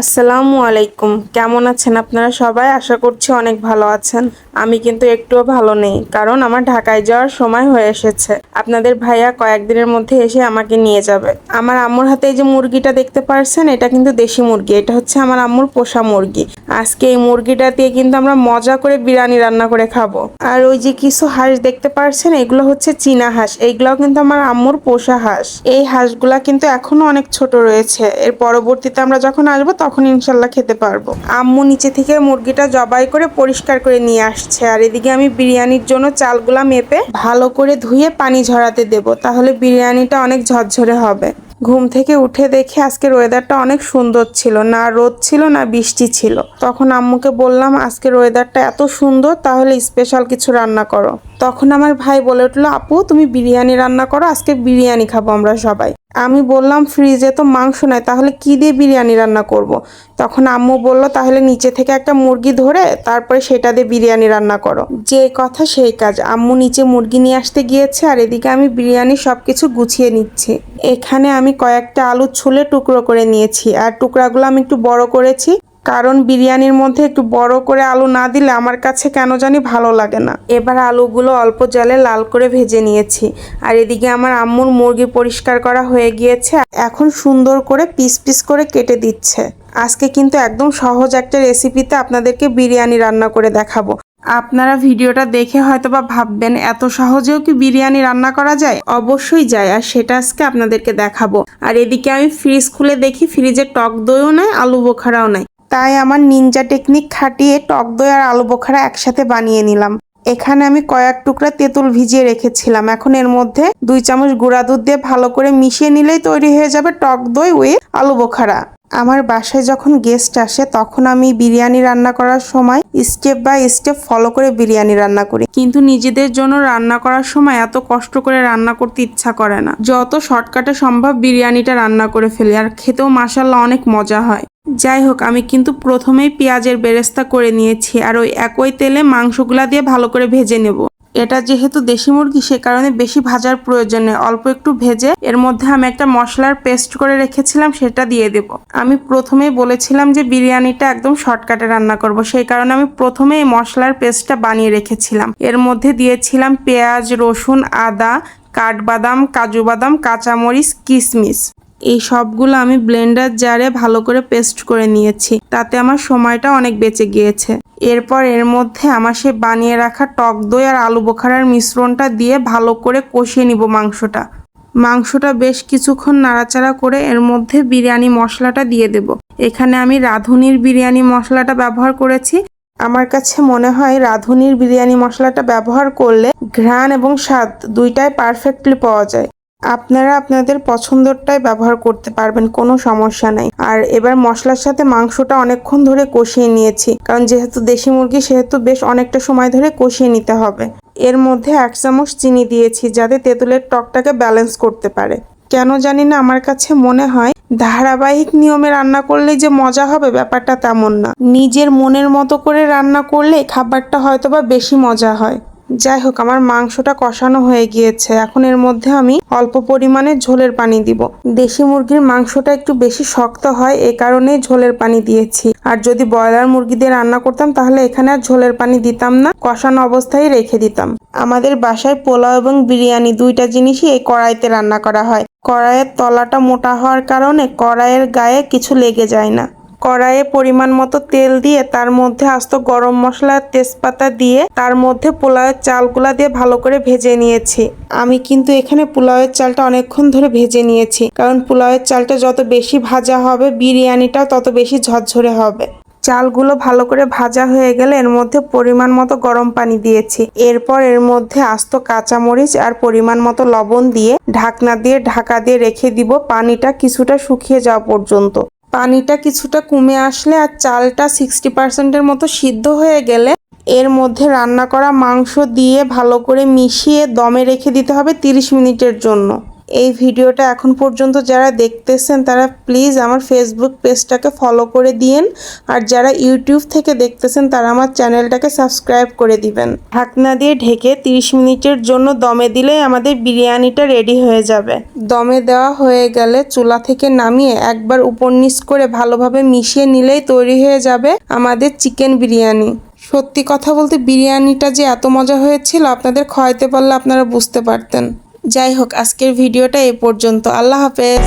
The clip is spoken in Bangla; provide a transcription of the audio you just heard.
আসসালামু আলাইকুম। কেমন আছেন আপনারা সবাই? আশা করছি অনেক ভালো আছেন। আমি কিন্তু একটুও ভালো নেই, কারণ আমার ঢাকায় যাওয়ার সময় হয়ে এসেছে। আপনাদের ভাইয়া কয়েকদিনের মধ্যে এসে আমাকে নিয়ে যাবে। আমার আম্মুর হাতে এই যে মুরগিটা দেখতে পারছেন, এটা কিন্তু দেশি মুরগি। এটা হচ্ছে আমার আম্মুর পোষা মুরগি। আজকে এই মুরগিটা দিয়ে কিন্তু আমরা মজা করে বিরিয়ানি রান্না করে খাব। আর ওই যে কিছু হাঁস দেখতে পারছেন, এগুলো হচ্ছে চীনা হাঁস। এইগুলাও কিন্তু আমার আম্মুর পোষা হাঁস। এই হাঁসগুলা কিন্তু এখনও অনেক ছোট রয়েছে। এর পরবর্তীতে আমরা যখন আসব, তখন ইনশাল্লাহ খেতে পারব। আম্মু নিচে থেকে মুরগিটা জবাই করে পরিষ্কার করে নিয়ে আসছে। আর এদিকে আমি বিরিয়ানির জন্য চালগুলা মেপে ভালো করে ধুয়ে পানি ঝরাতে দেব। তাহলে বিরিয়ানিটা অনেক ঝরঝরে হবে। ঘুম থেকে উঠে দেখে আজকের ওয়েদারটা অনেক সুন্দর ছিল। না রোদ ছিল, না বৃষ্টি ছিল। তখন আম্মুকে বললাম, আজকের ওয়েদারটা এত সুন্দর, তাহলে স্পেশাল কিছু রান্না করো। তখন আমার ভাই বলে উঠল, আপু, তুমি বিরিয়ানি রান্না করো, আজকে বিরিয়ানি খাব আমরা সবাই। আমি বললাম, ফ্রিজে তো মাংস নাই, তাহলে কি দিয়ে বিরিয়ানি রান্না করব। তখন আম্মু বলল, তাহলে নিচে থেকে একটা মুরগি ধরে তারপরে সেটা দিয়ে বিরিয়ানি রান্না করো। যে কথা সেই কাজ। আম্মু নিচে মুরগি নিয়ে আসতে গিয়েছে, আর এদিকে আমি বিরিয়ানি সব কিছু গুছিয়ে নিচ্ছি। এখানে আমি কয়েকটা আলু ছুলে টুকরো করে নিয়েছি, আর টুকরাগুলো আমি একটু বড় করেছি। কারণ বিরিয়ানির মধ্যে একটু বড় করে আলু না দিলে আমার কাছে কেন জানি ভালো লাগে না। এবার আলুগুলো অল্প জলে লাল করে ভেজে নিয়েছি। আর এদিকে আমার আম্মুর মুরগি পরিষ্কার করা হয়ে গিয়েছে। এখন সুন্দর করে পিস পিস করে কেটে দিচ্ছে। আজকে কিন্তু একদম সহজ একটা রেসিপিতে আপনাদেরকে বিরিয়ানি রান্না করে দেখাবো। আপনারা ভিডিওটা দেখে হয়তো বা ভাববেন, এত সহজেও কি বিরিয়ানি রান্না করা যায়? অবশ্যই যায়, আর সেটা আজকে আপনাদেরকে দেখাবো। আর এদিকে আমি ফ্রিজ খুলে দেখি ফ্রিজে টক দইও নাই, আলু বোখারাও নাই। তাই আমার নিনজা টেকনিক খাটিয়ে টক দই আর আলু বোখারা একসাথে বানিয়ে নিলাম। এখানে আমি কয়েক টুকরা তেঁতুল ভিজিয়ে রেখেছিলাম। এখন এর মধ্যে দুই চামচ গুঁড়া দুধ দিয়ে ভালো করে মিশিয়ে নিলেই তৈরি হয়ে যাবে টক দই উইথ আলু বোখারা। আমার বাসায় যখন গেস্ট আসে, তখন আমি বিরিয়ানি রান্না করার সময় স্টেপ বাই স্টেপ ফলো করে বিরিয়ানি রান্না করি। কিন্তু নিজেদের জন্য রান্না করার সময় এত কষ্ট করে রান্না করতে ইচ্ছা করে না। যত শর্টকাটে সম্ভব বিরিয়ানিটা রান্না করে ফেলি। আর খেতেও মাসাল্লাহ অনেক মজা হয়। যাই হোক আমি কিন্তু প্রথমেই পেঁয়াজের বেরেস্তা করে নিয়েছি আর ওই একই তেলে মাংসগুলা দিয়ে ভালো করে ভেজে নেব। এটা যেহেতু দেশি মুরগি, সে কারণে বেশি ভাজার প্রয়োজন নেই। অল্প একটু ভেজে এর মধ্যে আমি একটা মশলার পেস্ট করে রেখেছিলাম, সেটা দিয়ে দেব। আমি প্রথমেই বলেছিলাম যে বিরিয়ানিটা একদম শর্টকাটে রান্না করব, সেই কারণে আমি প্রথমে এই মশলার পেস্টটা বানিয়ে রেখেছিলাম। এর মধ্যে দিয়েছিলাম পেঁয়াজ, রসুন, আদা, কাঠবাদাম, কাজু বাদাম, কাঁচামরিচ কিশমিশ এই সবগুলো আমি ব্লেন্ডার জারে ভালো করে পেস্ট করে নিয়েছি। তাতে আমার সময়টা অনেক বেঁচে গিয়েছে। এরপর এর মধ্যে আমার সে বানিয়ে রাখা টক দই আর আলু বোখারার মিশ্রণটা দিয়ে ভালো করে কষিয়ে নিব মাংসটা। মাংসটা বেশ কিছুক্ষণ নাড়াচাড়া করে এর মধ্যে বিরিয়ানি মশলাটা দিয়ে দেব। এখানে আমি রাঁধুনির বিরিয়ানি মশলাটা ব্যবহার করেছি। আমার কাছে মনে হয় রাঁধুনির বিরিয়ানি মশলাটা ব্যবহার করলে ঘ্রাণ এবং স্বাদ দুইটাই পারফেক্টলি পাওয়া যায়। আপনারা আপনাদের পছন্দরটাই ব্যবহার করতে পারবেন, কোনো সমস্যা নাই। আর এবার মশলার সাথে মাংসটা অনেকক্ষণ ধরে কষিয়ে নিয়েছি, কারণ যেহেতু দেশি মুরগি, সেহেতু বেশ অনেকটা সময় ধরে কষিয়ে নিতে হবে। এর মধ্যে এক চামচ চিনি দিয়েছি, যাতে তেঁতুলের টকটাকে ব্যালেন্স করতে পারে। কেন জানি না, আমার কাছে মনে হয় ধারাবাহিক নিয়মে রান্না করলে যে মজা হবে, ব্যাপারটা তেমন না। নিজের মনের মতো করে রান্না করলে খাবারটা হয়তোবা বেশি মজা হয়। যাই হোক, আমার মাংসটা কষানো হয়ে গিয়েছে। এখন এর মধ্যে আমি অল্প পরিমাণে ঝোলের পানি দিব। দেশি মুরগির মাংসটা একটু বেশি শক্ত হয়, এ কারণেই ঝোলের পানি দিয়েছি। আর যদি ব্রয়লার মুরগি দিয়ে রান্না করতাম, তাহলে এখানে আর ঝোলের পানি দিতাম না, কষানো অবস্থায় রেখে দিতাম। আমাদের বাসায় পোলাও এবং বিরিয়ানি দুইটা জিনিসই এই কড়াইতে রান্না করা হয়। কড়াইয়ের তলাটা মোটা হওয়ার কারণে কড়াইয়ের গায়ে কিছু লেগে যায় না। কড়াইয়ে পরিমাণ মতো তেল দিয়ে তার মধ্যে আস্ত গরম মশলা তেজপাতা দিয়ে তার মধ্যে পোলাওয়ের চালগুলা দিয়ে ভালো করে ভেজে নিয়েছি। আমি কিন্তু এখানে পোলাওয়ের চালটা অনেকক্ষণ ধরে ভেজে নিয়েছি, কারণ পোলাওয়ের চালটা যত বেশি ভাজা হবে, বিরিয়ানিটাও তত বেশি ঝরঝরে হবে। চালগুলো ভালো করে ভাজা হয়ে গেলে এর মধ্যে পরিমাণ মতো গরম পানি দিয়েছি। এরপর এর মধ্যে আস্ত কাঁচামরিচ আর পরিমাণ মতো লবণ দিয়ে ঢাকনা দিয়ে ঢাকা দিয়ে রেখে দিব। পানিটা কিছুটা শুকিয়ে যাওয়া পর্যন্ত। পানিটা কিছুটা কমে আসলে আর চালটা সিক্সটি পার্সেন্টের মতো সিদ্ধ হয়ে গেলে এর মধ্যে রান্না করা মাংস দিয়ে ভালো করে মিশিয়ে দমে রেখে দিতে হবে তিরিশ মিনিটের জন্য। এই ভিডিওটা এখন পর্যন্ত যারা দেখতেছেন, তারা প্লিজ আমার ফেসবুক পেজটাকে ফলো করে দিয়েন। আর যারা ইউটিউব থেকে দেখতেছেন, তারা আমার চ্যানেলটাকে সাবস্ক্রাইব করে দিবেন। ঢাকনা দিয়ে ঢেকে 30 মিনিটের জন্য দমে দিলেই আমাদের বিরিয়ানিটা রেডি হয়ে যাবে। দমে দেওয়া হয়ে গেলে চুলা থেকে নামিয়ে একবার উপর নিচ করে ভালোভাবে মিশিয়ে নিলেই তৈরি হয়ে যাবে আমাদের চিকেন বিরিয়ানি। সত্যি কথা বলতে, বিরিয়ানিটা যে এত মজা হয়েছিল, আপনাদের খাওয়াইতে পারলে আপনারা বুঝতে পারতেন। যাই হোক আজকের ভিডিওটা এ পর্যন্ত। আল্লাহ হাফেজ।